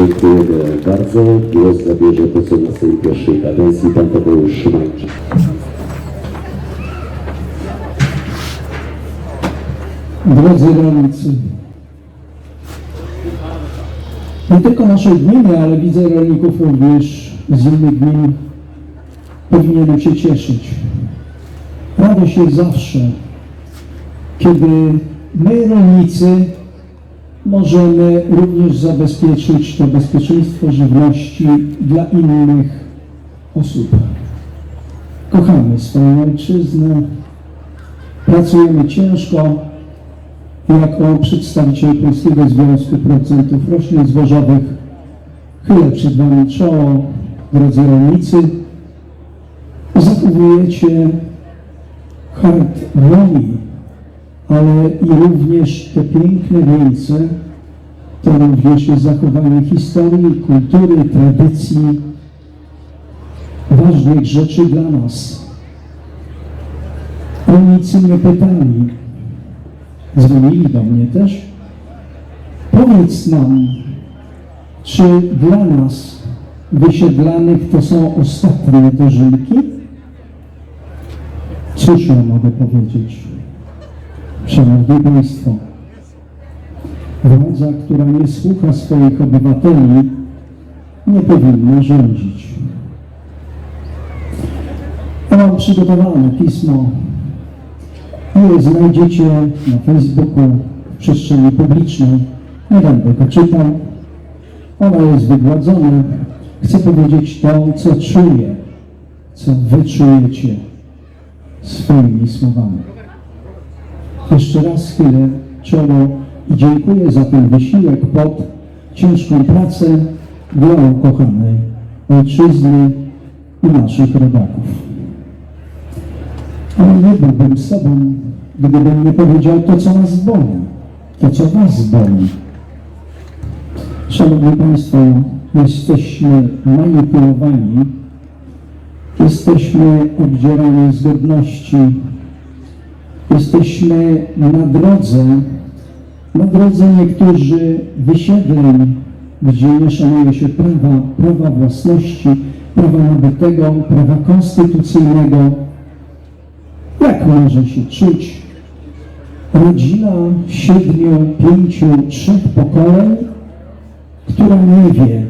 Dziękujemy bardzo. Głos zabierze poseł na swojej pierwszej kadencji, pan Tadeusz Szymańczyk. Drodzy rolnicy, nie tylko naszej gminy, ale widzę rolników również z innych gmin, powinienem się cieszyć. Radość jest zawsze, kiedy my rolnicy możemy również zabezpieczyć to bezpieczeństwo żywności dla innych osób. Kochamy swoją ojczyznę, pracujemy ciężko, jako przedstawiciel Polskiego Związku Producentów Roślin Zbożowych chylę przed Wami czoło, drodzy rolnicy. Zachowujecie harmonii, ale i również te piękne wieńce, to również jest zachowanie historii, kultury, tradycji, ważnych rzeczy dla nas. Rolnicy mnie pytali, dzwonili do mnie też. Powiedz nam, czy dla nas wysiedlanych to są ostatnie dożynki? Cóż ja mogę powiedzieć? Szanowni Państwo, władza, która nie słucha swoich obywateli, nie powinna rządzić. Ja mam przygotowane pismo które znajdziecie na Facebooku, w przestrzeni publicznej. Nie będę go czytał. Ono jest wygładzone. Chcę powiedzieć to, co czuję, co wy czujecie swoimi słowami. Jeszcze raz chwilę czoło i dziękuję za ten wysiłek pod ciężką pracę dla ukochanej ojczyzny i naszych rodaków. Ale nie byłbym sobą, gdybym nie powiedział to, co nas boli, to, co was boli. Szanowni Państwo, jesteśmy manipulowani, jesteśmy obdzierani z godności, jesteśmy na drodze, na drodze niektórzy wysiedleń, gdzie nie szanuje się prawa, prawa własności, prawa nabytego, prawa konstytucyjnego, jak może się czuć rodzina siedmiu, pięciu, trzech pokoleń, która nie wie,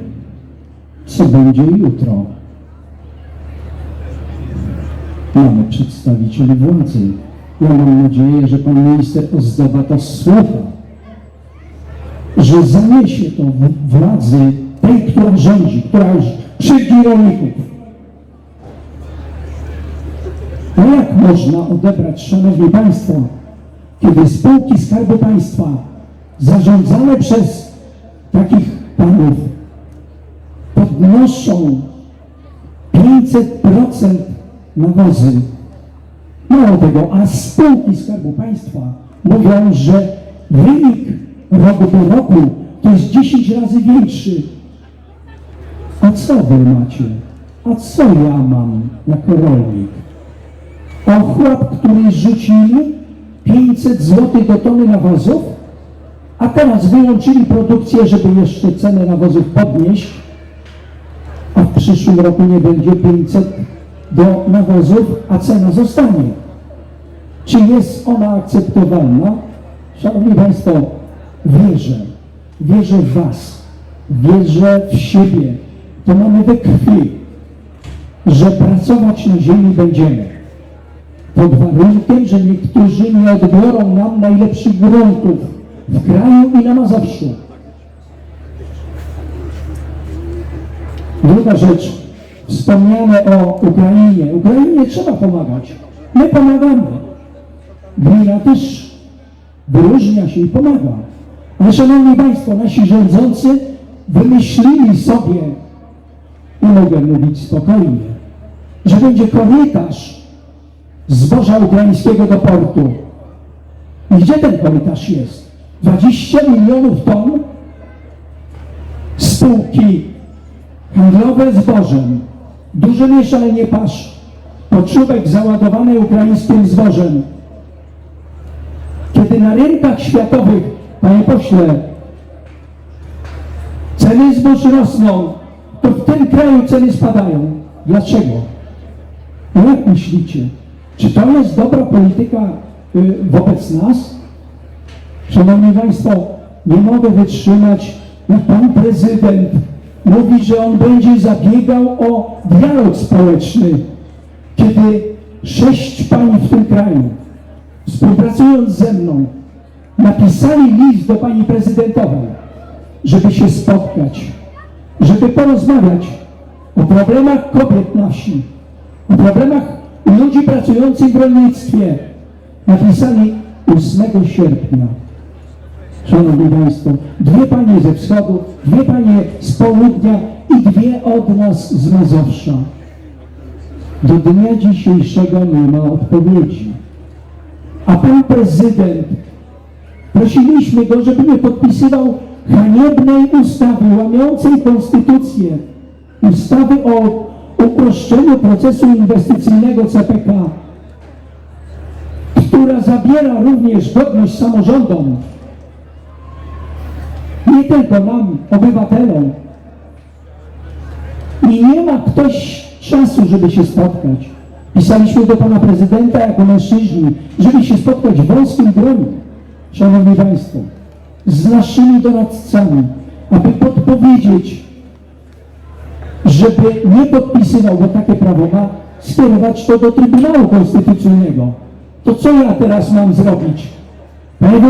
co będzie jutro? Mamy przedstawicieli władzy. Ja mam nadzieję, że pan minister Ozdoba to słucha, że zaniesie to władzy tej, która rządzi, która już krzywdzi rolników. A jak można odebrać, Szanowni Państwo, kiedy spółki Skarbu Państwa zarządzane przez takich panów podnoszą 500% nawozy? Mało tego, a spółki Skarbu Państwa mówią, że wynik rok do roku to jest 10 razy większy. A co wy macie? A co ja mam jako rolnik? ochłap, który rzucili 500 zł do tony nawozów, a teraz wyłączyli produkcję, żeby jeszcze cenę nawozów podnieść, a w przyszłym roku nie będzie 500 do nawozów, a cena zostanie. Czy jest ona akceptowalna? Szanowni Państwo, wierzę, wierzę w Was, wierzę w siebie. To mamy we krwi, że pracować na ziemi będziemy pod warunkiem, że niektórzy nie odbiorą nam najlepszych gruntów w kraju i na Mazowszu. Druga rzecz, wspomniane o Ukrainie. Ukrainie trzeba pomagać. My pomagamy. Gmina też wyróżnia się i pomaga. Ale szanowni Państwo, nasi rządzący wymyślili sobie, i mogę mówić spokojnie, że będzie korytarz zboża ukraińskiego do portu. I gdzie ten korytarz jest? 20 milionów ton spółki handlowe zbożem, duże mieszalnie pasz, poczubek załadowany ukraińskim zbożem. Kiedy na rynkach światowych, panie pośle, ceny zbóż rosną, to w tym kraju ceny spadają. Dlaczego? No jak myślicie? Czy to jest dobra polityka y, wobec nas? Szanowni Państwo, nie mogę wytrzymać, jak Pan Prezydent mówi, że on będzie zabiegał o dialog społeczny, kiedy sześć pań w tym kraju, współpracując ze mną, napisali list do Pani Prezydentowej, żeby się spotkać, żeby porozmawiać o problemach kobiet na wsi, o problemach ludzi pracujących w rolnictwie. Napisali 8 sierpnia. Szanowni Państwo, dwie panie ze wschodu, dwie panie z południa i dwie od nas z Mazowsza. Do dnia dzisiejszego nie ma odpowiedzi. A pan prezydent, prosiliśmy go, żeby nie podpisywał haniebnej ustawy łamiącej konstytucję, ustawy o uproszczeniu procesu inwestycyjnego CPK, która zabiera również godność samorządom, nie tylko nam, obywatelom. I nie ma ktoś czasu, żeby się spotkać. Pisaliśmy do pana prezydenta jako mężczyźni, żeby się spotkać w wąskim gronie, szanowni państwo, z naszymi doradcami, aby podpowiedzieć, żeby nie podpisywał, bo takie prawo ma, skierować to do Trybunału Konstytucyjnego. To co ja teraz mam zrobić? Panie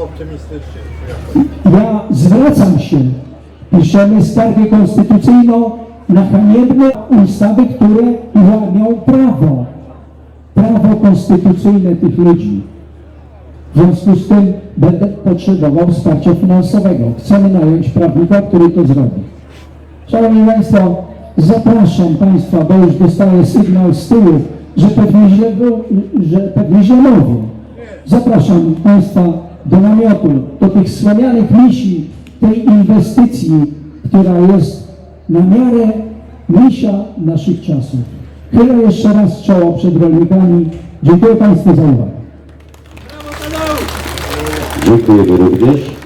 optymistycznie. Ja zwracam się, piszemy skargę konstytucyjną na haniebne ustawy, które łamią prawo. Prawo konstytucyjne tych ludzi. W związku z tym będę potrzebował wsparcia finansowego. Chcemy nająć prawnika, który to zrobi. Szanowni Państwo, zapraszam Państwa, bo już dostaję sygnał z tyłu, że pewnie źle, że pewnie źle mówię. Zapraszam Państwa do namiotu, do tych wspomnianych misi, tej inwestycji, która jest na miarę misia naszych czasów. Chylę jeszcze raz czoło przed rolnikami. Dziękuję Państwu za uwagę. Dziękujemy również.